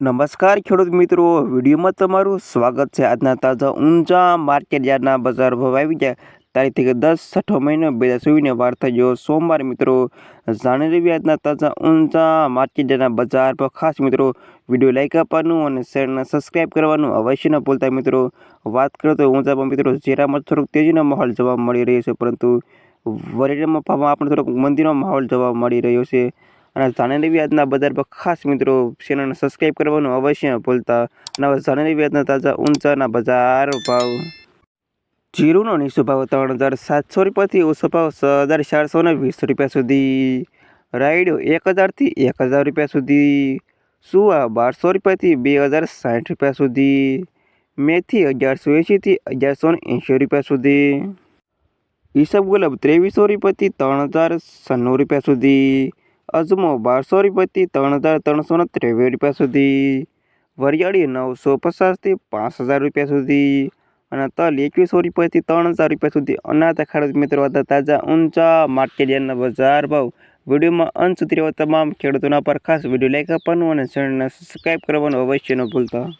નમસ્કાર ખેડૂત મિત્રો. વિડીયોમાં તમારું સ્વાગત છે. આજના તાજા ઊંચા માર્કેટ યાર્ડના બજાર ભાવ આવી ગયા. તારીખ દસ છઠ્ઠો મહિનો બે હજાર ચોવીસને વાર થઈ ગયો સોમવાર મિત્રો. જાણી લેવી આજના તાજા ઊંચા માર્કેટ યાર્ડના બજાર પર ખાસ મિત્રો, વીડિયો લાઈક આપવાનું અને શેરને સબસ્ક્રાઈબ કરવાનું અવશ્ય ન ભૂલતા મિત્રો. વાત કરો તો ઊંચામાં મિત્રો, ઝેરામાં થોડોક તેજીનો માહોલ જોવા મળી રહ્યો છે. પરંતુ વરેડામાં ભાવમાં આપણે થોડોક મંદીનો માહોલ જોવા મળી રહ્યો છે. અને જાણેલી વ્યાજના બજાર પર ખાસ મિત્રો ચેનલને સબસ્ક્રાઈબ કરવાનું અવશ્ય ભૂલતા. અને હવે વ્યાજના તાજા ઊંચાના બજાર ભાવ. જીરુનો નીચો ભાવ ત્રણ હજાર સાતસો રૂપિયાથી ઓછો ભાવ છ હજાર ચારસો ને વીસ રૂપિયા સુધી. રાયડો એક હજારથી એક હજાર રૂપિયા સુધી. સુવા બારસો રૂપિયાથી બે હજાર સાઠ રૂપિયા સુધી. મેથી અગિયારસો એંશીથી અગિયારસો એંશી રૂપિયા સુધી. ઈસબ ગુલાબ ત્રેવીસો રૂપિયાથી ત્રણ હજાર છન્નું રૂપિયા સુધી. અજમો બારસો રૂપિયાથી ત્રણ હજાર ત્રણસો ને ત્રેવીસ રૂપિયા સુધી. વરિયાળી નવસો પચાસથી પાંચ હજાર રૂપિયા સુધી. અને તલ એકવીસો રૂપિયાથી ત્રણ હજાર રૂપિયા સુધી. અનાથ ખેડૂત મિત્રો હતા તાજા, ઊંચા માર્કેટિયાના બજાર ભાવ. વિડીયોમાં અંત સુધી તમામ ખેડૂતોના પર ખાસ વીડિયો લાઈક આપવાનું અને ચેનલને સબસ્ક્રાઈબ કરવાનું અવશ્ય ન ભૂલતા.